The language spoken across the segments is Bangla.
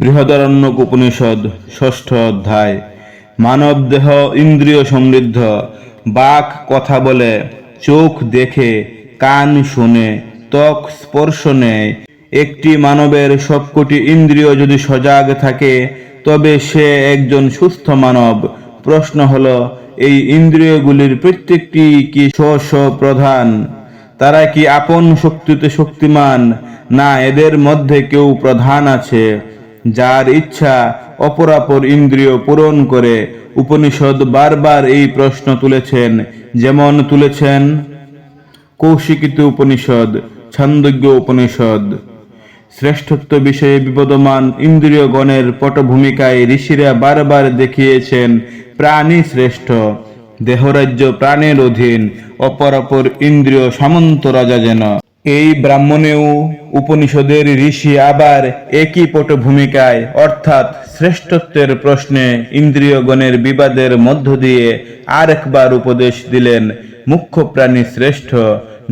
বৃহদারণ্যক উপনিষদ ষষ্ঠ অধ্যায়। মানব দেহ ইন্দ্রিয় সমৃদ্ধ। বাক কথা বলে, চোখ দেখে, কান শুনে, ত্বক স্পর্শ নেয়। একটি মানবের সবকটি ইন্দ্রিয় যদি সজাগ থাকে, তবে সে একজন সুস্থ মানব। প্রশ্ন হলো, এই ইন্দ্রিয়গুলির প্রত্যেকটি কি স্ব প্রধান তারা কি আপন শক্তিতে শক্তিমান? না, এদের মধ্যে কেউ প্রধান আছে। যার ইচ্ছা অপরাপর ইন্দ্রিয় পূরণ করে উপনিষদ বারবার এই প্রশ্ন তুলেছেন। যেমন তুলেছেন কৌশিকিত উপনিষদ, ছন্দজ্ঞ উপনিষদ। শ্রেষ্ঠত্ব বিষয়ে বিবদমান ইন্দ্রিয়গণের পটভূমিকায় ঋষিরা বারবার দেখিয়েছেন প্রাণী শ্রেষ্ঠ। দেহরাজ্য প্রাণের অধীন, অপরাপর ইন্দ্রিয় সামন্ত রাজা যেন। এই ব্রাহ্মণেও উপনিষদের ঋষি আবার একই পটভূমিকায়, অর্থাৎ শ্রেষ্ঠত্বের প্রশ্নে ইন্দ্রিয়গণের বিবাদের মধ্য দিয়ে আরেকবার উপদেশ দিলেন মুখ্য প্রাণী শ্রেষ্ঠ,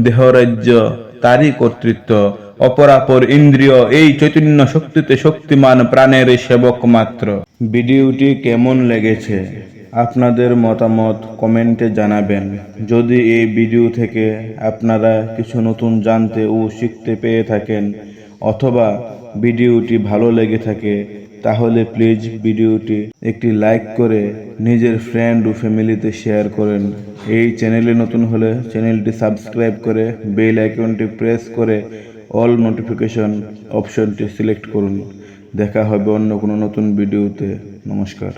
দেহরাজ্য তারই কর্তৃত্ব, অপরাপর ইন্দ্রিয় এই চৈতন্য শক্তিতে শক্তিমান প্রাণের সেবক মাত্র। ভিডিওটি কেমন লেগেছে? আপনাদের মতামত কমেন্টে জানাবেন। যদি এই ভিডিও থেকে আপনারা কিছু নতুন জানতে ও শিখতে পেয়ে থাকেন অথবা ভিডিওটি ভালো লেগে থাকে, তাহলে প্লিজ ভিডিওটি একটি লাইক করে নিজের ফ্রেন্ড ও ফ্যামিলিতে শেয়ার করেন। এই চ্যানেলে নতুন হলে চ্যানেলটি সাবস্ক্রাইব করে বেল আইকনটি প্রেস করে অল নোটিফিকেশন অপশনটি সিলেক্ট করুন। দেখা হবে অন্য কোনো নতুন ভিডিওতে। নমস্কার।